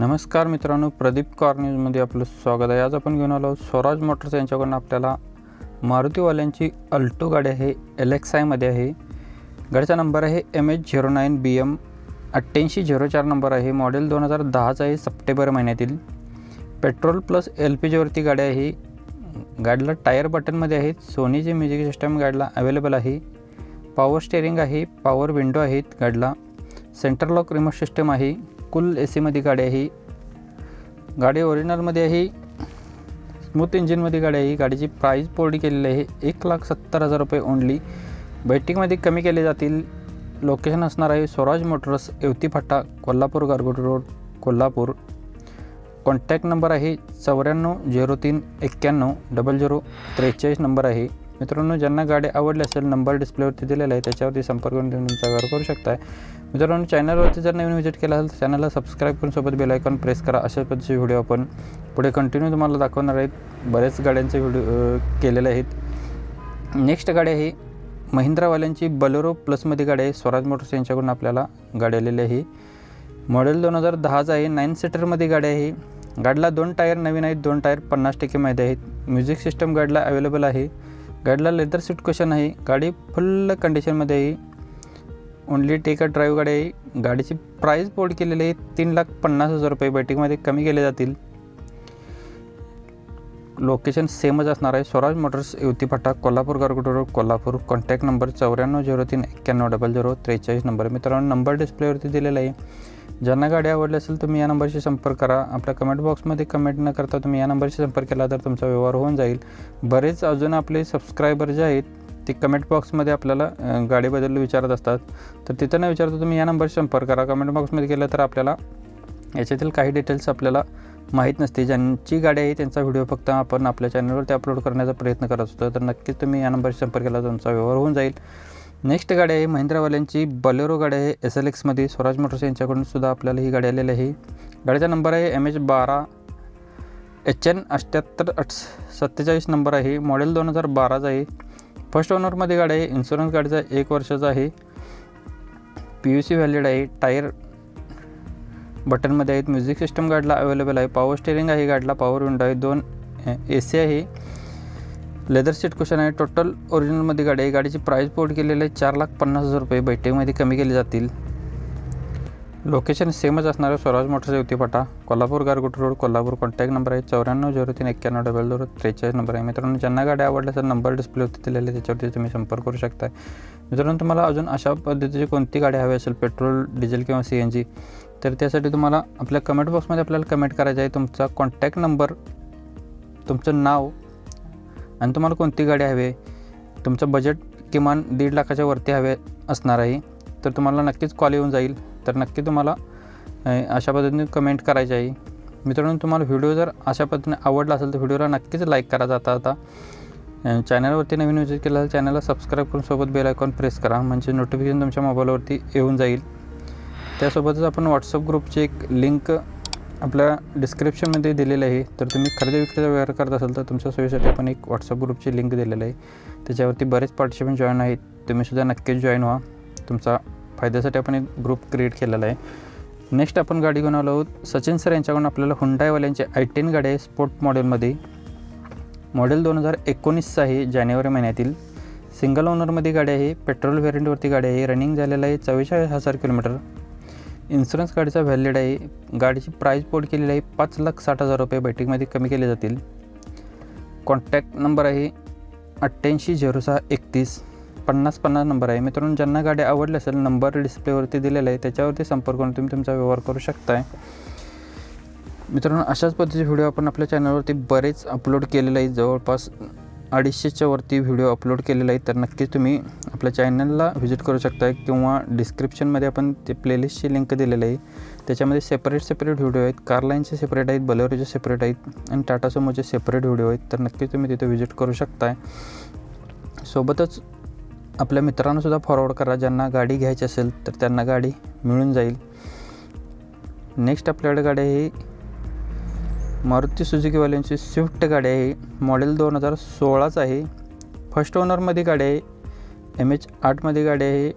नमस्कार मित्रांनो प्रदीप कार न्यूजमध्ये आपलं स्वागत आहे. आज आपण घेऊन आलो स्वराज मोटर्स यांच्याकडून आपल्याला मारुतीवाल्यांची अल्टो गाडी आहे एल एक्स आयमध्ये आहे. गाडीचा नंबर आहे M H zero nine B M अठ्ठ्याऐंशी झिरो चार नंबर आहे. मॉडेल दोन हजार दहाचा आहे सप्टेंबर महिन्यातील. पेट्रोल प्लस एल पी जीवरती गाडी आहे. गाडीला टायर बटनमध्ये आहेत सोनीचे म्युझिक सिस्टम गाडीला अवेलेबल आहे. पॉवर स्टेअरिंग आहे पॉवर विंडो आहेत गाडीला. सेंटर लॉक रिमोट सिस्टम आहे. कुल ए सीमध्ये गाडी आहे गाडी ओरिजिनलमध्ये आहे स्मूथ इंजिनमध्ये गाडी आहे गाडीची प्राईस पोर्डी केलेली आहे एक लाख सत्तर हजार रुपये ओनली बैठकीमध्ये कमी केले जातील. लोकेशन असणार आहे स्वराज मोटर्स येवती फाटा Kolhapur Gargoti road Kolhapur. Contact number आहे चौऱ्याण्णव झिरो तीन एक्क्याण्णव डबल झिरो त्रेचाळीस नंबर आहे. मित्रांनो ज्यांना गाडी आवडली असेल नंबर डिस्प्लेवरती दिलेला आहे त्याच्यावरती संपर्क करून तुम्ही तुमचा व्यवहार करू शकताय. मित्रांनो चॅनलवरती जर नवीन व्हिजिट केला असेल तर चॅनलला सबस्क्राईब करून सोबत बेल आयकॉन प्रेस करा. अशा पद्धतीचे व्हिडिओ आपण पुढे कंटिन्यू तुम्हाला दाखवणार आहेत. बरेच गाड्यांचे व्हिडिओ केलेले आहेत. नेक्स्ट गाडी आहे महिंद्रावाल्यांची बलेरो प्लसमध्ये गाडी आहे. स्वराज मोटर्स यांच्याकडून आपल्याला गाडी आलेली आहे. मॉडेल दोन हजार दहाचा आहे. नाईन सीटरमध्ये गाडी आहे. गाडीला दोन टायर नवीन आहेत. दोन टायर पन्नास टक्के माहिती आहेत. म्युझिक सिस्टम गाडीला अवेलेबल आहे. गाडीला लेदर सीट क्वेश्चन आहे. गाडी फुल कंडिशनमध्ये आहे. ओनली टेक अ ड्राईव्ह गाडी आहे. गाडीची प्राईस बोर्ड केलेली आहे. तीन लाख पन्नास हजार रुपये. बैठकीमध्ये कमी केले जातील. लोकेशन सेमच असणार आहे. स्वराज मोटर्स युवती फाटा Kolhapur Gargoti road Kolhapur contact number चौऱ्याण्णव झिरो तीन एक्क्याण्णव डबल झिरो त्रेचाळीस नंबर. मित्रांनो नंबर डिस्प्लेवरती दिलेला आहे. ज्यांना गाडी आवडली असेल तुम्ही या नंबरशी संपर्क करा. आपल्या कमेंट बॉक्समध्ये कमेंट न करता तुम्ही या नंबरशी संपर्क केला तर तुमचा व्यवहार होऊन जाईल. बरेच अजून आपले सबस्क्रायबर जे आहेत ते कमेंट बॉक्समध्ये आपल्याला गाडीबद्दल विचारत असतात. तर तिथं न विचारता तुम्ही या नंबरशी संपर्क करा. कमेंट बॉक्समध्ये केलं तर आपल्याला याच्यातील काही डिटेल्स आपल्याला माहीत नसते ज्यांची गाडी आहे त्यांचा व्हिडिओ फक्त आपण आपल्या चॅनलवरती अपलोड करण्याचा प्रयत्न करत असतो. तर नक्कीच तुम्ही या नंबरशी संपर्क केला तर तुमचा व्यवहार होऊन जाईल. नेक्स्ट गाडी आहे महिंद्रावाल्यांची बलेरो गाडी आहे एस एल एक्समध्ये स्वराज मोटर्स यांच्याकडून सुद्धा आपल्याला ही गाडी आलेली आहे. गाडीचा नंबर आहे एम एच बारा एच एन अठ्ठ्याहत्तर अठ सत्तेचाळीस नंबर आहे मॉडेल दोन हजार बाराचा आहे. फर्स्ट ओनरमध्ये गाडी आहे इन्शुरन्स गाडीचा एक वर्षाचा आहे. पी यू सी व्हॅलिड आहे टायर बटनमध्ये आहेत म्युझिक सिस्टम गाडीला अवेलेबल आहे पॉवर स्टेरिंग आहे गाडीला पॉवर विंडो आहे दोन ए सी आहे. लेदर सीट कुशन आहे. टोटल ओरिजिनलमध्ये गाडी आहे. गाडीची प्राईस पोर्ट केलेली आहे. चार लाख पन्नास हजार रुपये. बैठकीमध्ये कमी केले जातील. लोकेशन सेमच असणार आहे. Swaraj Motors युतीपाटा Kolhapur Gargoti road Kolhapur contact number आहे. चौऱ्याण्णव झिरो तीन एक्क्याण्णव डबल झिरो त्रेचाळीस नंबर आहे. मित्रांनो ज्यांना गाडी आवडल्या तर नंबर डिस्प्लेवरती दिलेले आहे त्याच्यावरती तुम्ही संपर्क करू शकता मित्रांनो तुम्हाला अजून अशा पद्धतीची कोणती गाडी हवी असेल पेट्रोल डिझेल किंवा सी एन जी तर त्यासाठी तुम्हाला आपल्या कमेंट बॉक्समध्ये आपल्याला कमेंट करायचं आहे. तुमचा कॉन्टॅक्ट नंबर तुमचं नाव आणि तुम्हाला कोणती गाडी हवी आहे? तुमचं बजेट किमान दीड लाखाच्या वरती हवे असणार आहे. तर तुम्हाला नक्कीच कॉल येऊन जाईल. तर नक्की तुम्हाला अशा पद्धतीने कमेंट करायची आहे. मित्रांनो तुम्हाला व्हिडिओ जर अशा पद्धतीने आवडला असेल तर व्हिडिओला नक्कीच लाईक करा जाता आता चॅनलवरती नवीन विजिट केला तर चॅनलला सबस्क्राईब करून सोबत बेल आयकॉन प्रेस करा. म्हणजे नोटिफिकेशन तुमच्या मोबाईलवरती येऊन जाईल. त्यासोबतच आपण व्हॉट्सअप ग्रुपची एक लिंक आपल्या डिस्क्रिप्शनमध्ये दिलेलं आहे. तर तुम्ही खरेदी विक्रीचा व्यवहार करत असाल तर तुमच्या सोयीसाठी आपण एक व्हॉट्सअप ग्रुपची लिंक दिलेलं आहे. त्याच्यावरती बरेच पार्टिसिपंट जॉईन आहेत. तुम्हीसुद्धा नक्कीच जॉईन व्हा. तुमचा फायद्यासाठी आपण एक ग्रुप क्रिएट केलेला आहे. नेक्स्ट आपण गाडी घेऊन आलो आहोत. सचिन सर यांच्याकडून आपल्याला हुंडायवाल्यांची आय टेन गाडी आहे. स्पोर्ट मॉडेलमध्ये मॉडेल दोन हजार एकोणीसचं आहे जानेवारी महिन्यातील. सिंगल ओनरमध्ये गाडी आहे. पेट्रोल व्हेरियंटवरती गाडी आहे. रनिंग झालेलं आहे. चव्वेचाळीस हजार किलोमीटर. इन्शुरन्स गाडीचा व्हॅलिड आहे. गाडीची प्राईस पोट केलेली आहे पाच लाख साठ हजार रुपये. बैठकीमध्ये कमी केले जातील. कॉन्टॅक्ट नंबर आहे अठ्ठ्याऐंशी झिरो सहा एकतीस. पन्नास पन्नास नंबर आहे. मित्रांनो ज्यांना गाडी आवडली असेल नंबर डिस्प्लेवरती दिलेला आहे त्याच्यावरती संपर्क करून तुम्ही तुमचा व्यवहार करू शकताय. मित्रांनो अशाच पद्धतीचे व्हिडिओ आपण आपल्या चॅनलवरती बरेच अपलोड केलेले आहेत. जवळपास अडीचशेच्या वरती व्हिडिओ अपलोड केलेले आहेत तर नक्कीच तुम्ही आपल्या चॅनलला व्हिजिट करू शकता किंवा डिस्क्रिप्शनमध्ये आपण ते प्लेलिस्टची लिंक दिलेली आहे. त्याच्यामध्ये सेपरेट सेपरेट व्हिडिओ आहेत. कारलाईनचे सेपरेट आहेत बलेरोचे सेपरेट आहेत आणि टाटा सोमोचे सेपरेट व्हिडिओ आहेत. तर नक्कीच तुम्ही तिथे व्हिजिट करू शकताय. सोबतच आपल्या मित्रांनासुद्धा फॉरवर्ड करा. ज्यांना गाडी घ्यायची असेल तर त्यांना गाडी मिळून जाईल. नेक्स्ट आपल्याकडे गाडी आहे मारुती सुजुकीवाल्यांची स्विफ्ट गाडी आहे. मॉडेल दोन हजार सोळाच आहे. फर्स्ट ओनरमध्ये गाडी आहे. एम एच आठमध्ये गाडी आहे.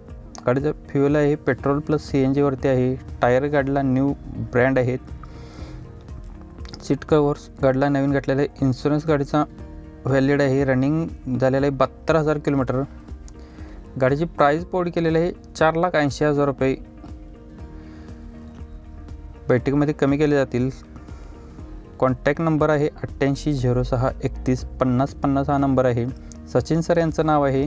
गाडीचं फ्युएल आहे. पेट्रोल प्लस सी एन जीवरती आहे. टायर गाडीला न्यू ब्रँड आहेत. सीट कवर्स गाडीला नवीन घातलेला आहे. इन्शुरन्स गाडीचा व्हॅलिड आहे. रनिंग झालेलं आहे बहात्तर हजार किलोमीटर. गाडीची प्राईस पोड केलेली आहे चार लाख ऐंशी हजार रुपये. बैठकीमध्ये कमी केले जातील. कॉन्टॅक्ट नंबर आहे अठ्ठ्याऐंशी झिरो सहा एकतीस पन्नास पन्नास हा नंबर आहे. सचिन सर यांचं नाव आहे.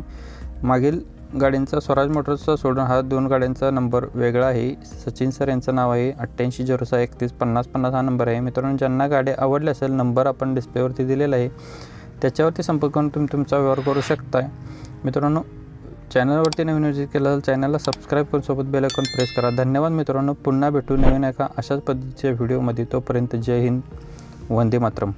मागील गाड्यांचा स्वराज मोटर्सचा सोडून हा दोन गाड्यांचा नंबर वेगळा आहे. सचिन सर यांचं नाव आहे अठ्ठ्याऐंशी झिरो सहा एकतीस पन्नास पन्नास हा नंबर आहे. मित्रांनो ज्यांना गाड्या आवडल्या असेल नंबर आपण डिस्प्लेवरती दिलेला आहे. त्याच्यावरती संपर्क करून तुम्ही तुमचा व्यवहार करू शकताय. मित्रांनो चॅनलवरती नवीन विजिट केलं असेल चॅनलला सबस्क्राईब करून सोबत बेल आयकॉन प्रेस करा. धन्यवाद मित्रांनो. पुन्हा भेटू नवीन एका अशाच पद्धतीच्या व्हिडिओमध्ये. तोपर्यंत जय हिंद. वंदे मातरम.